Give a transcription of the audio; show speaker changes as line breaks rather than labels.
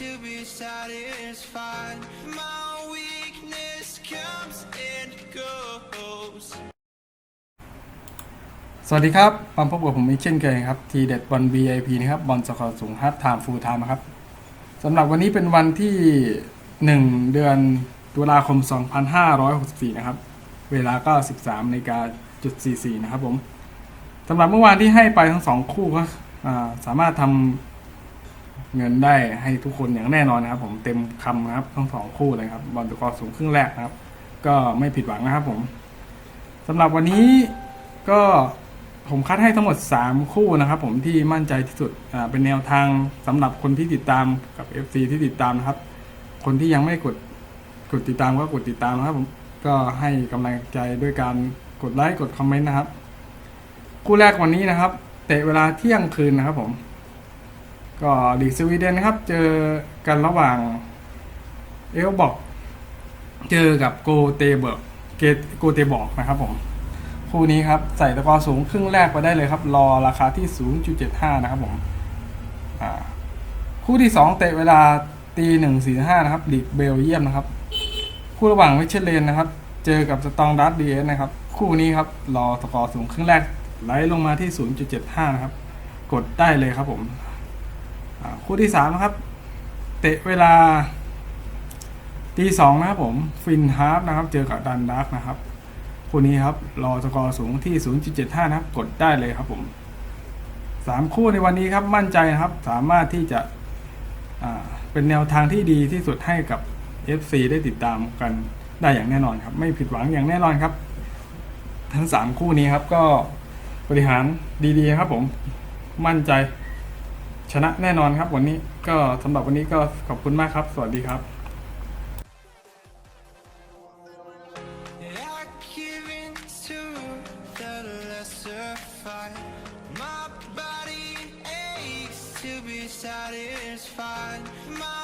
to be satisfied. My weakness comes and goes.
สวัสดีครับมาพบกับผมอีกเช่นเคยครับ ทีเด็ดบอล VIP นะครับ บอลสกอร์สูงฮาร์ดไทม์ฟูลไทม์ครับสำหรับวันนี้เป็นวันที่ 1 เดือนตุลาคม 2564 นะครับ เวลาก็ 13นาฬิกาจุด44 นะครับผมสำหรับเมื่อวานที่ให้ไปทั้ง 2 คู่ก็สามารถทำ เงินได้ให้ทุกคนอย่างแน่นอนนะครับ ผมเต็มคำนะครับทั้งสองคู่เลยครับบอลสกอสูงครึ่งแรกนะครับ ก็ไม่ผิดหวังนะครับ ผมสำหรับวันนี้ก็ผมคัดให้ทั้งหมด 3 คู่นะครับ ผมที่มั่นใจที่สุดอ่าเป็นแนวทางสำหรับคนที่ติดตามกับ FC ที่ติดตามนะครับ คนที่ยังไม่กดกดติดตามก็กดติดตามนะครับ ผมก็ให้กำลังใจด้วยการกดไลค์กดคอมเมนต์นะครับ คู่แรกวันนี้นะครับ เตะเวลาเที่ยงคืนนะครับผม ก็ลีกสวีเดนครับ เจอกันระหว่างเอลบอก เจอกับโกเตเบิร์กเกโกเตบอกนะครับผมคู่นี้ครับ ใส่ตะกอสูงครึ่งแรกไปได้เลยครับ รอราคาที่ 0.75 นะครับผมคู่ที่ 2 เตะเวลาตีหนึ่งสี่ห้านะครับลีกเบลเยียมนะครับ คู่ระหว่างวิเชเลนนะครับ เจอกับสตองดัตดีเอสนะครับ คู่นี้ครับ รอตะกอสูงครึ่งแรกไหลลงมาที่ 0.75 นะครับ กดได้เลยครับผม คู่ที่3นะครับ เตะเวลาตีสองนะครับผม ฟินฮาร์ฟนะครับ เจอกับดันดักนะครับ คู่นี้ครับ รอสกอร์สูงที่ 0.75 นะครับ กดได้เลยครับผมสามคู่ในวันนี้ครับมั่นใจนะครับ สามารถที่จะเป็นแนวทางที่ดีที่สุดให้กับ FC ได้ติดตามกันได้อย่างแน่นอนครับ ไม่ผิดหวังอย่างแน่นอนครับ ทั้งสามคู่นี้ครับก็บริหารดีๆครับผมมั่นใจ ชนะแน่นอนครับ วันนี้ก็สำหรับวันนี้ก็ขอบคุณมากครับ สวัสดีครับ
I give in to the lesser fight. My body aches to be satisfied. My weakness comes